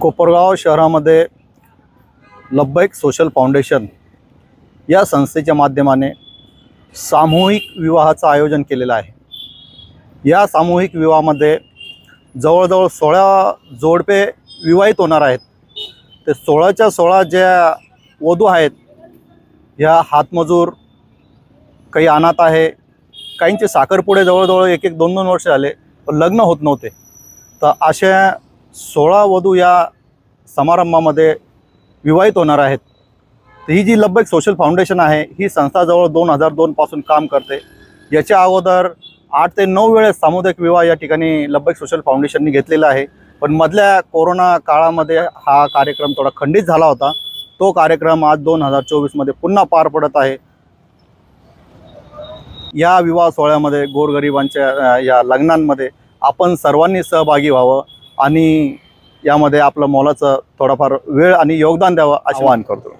कोपरगाव शहरामध्ये लब्बैक social foundation या संस्थेच्या माध्यमाने सामूहिक विवाहाचं आयोजन केलेलं आहे. या सामूहिक विवाहामध्ये जवळजवळ सोळा जोडपे विवाहित होणार आहेत. ते सोळाच्या सोळा ज्या वधू आहेत ह्या हातमजूर काही अनाथ आहे काहींचे साखरपुडे जवळजवळ एक एक दोन दोन वर्ष झाले पण लग्न होत नव्हते. तर अशा सोळा वधू या समारंभामध्ये विवाहित होणार आहेत. तर ही जी लब्बैक सोशल फाउंडेशन आहे ही संस्था जवळ दोन हजार दोनपासून काम करते. याच्या अगोदर आठ ते नऊ वेळेस सामुदायिक विवाह या ठिकाणी लब्बैक सोशल फाउंडेशननी घेतलेला आहे. पण मधल्या कोरोना काळामध्ये हा कार्यक्रम थोडा खंडित झाला होता. तो कार्यक्रम आज दोन हजार चोवीसमध्ये पुन्हा पार पडत आहे. या विवाह सोहळ्यामध्ये गोरगरिबांच्या या लग्नांमध्ये आपण सर्वांनी सहभागी व्हावं. आणि यामध्ये आपलं मोलाचं थोडाफार वेळ आणि योगदान द्यावं असे आवाहन करतो.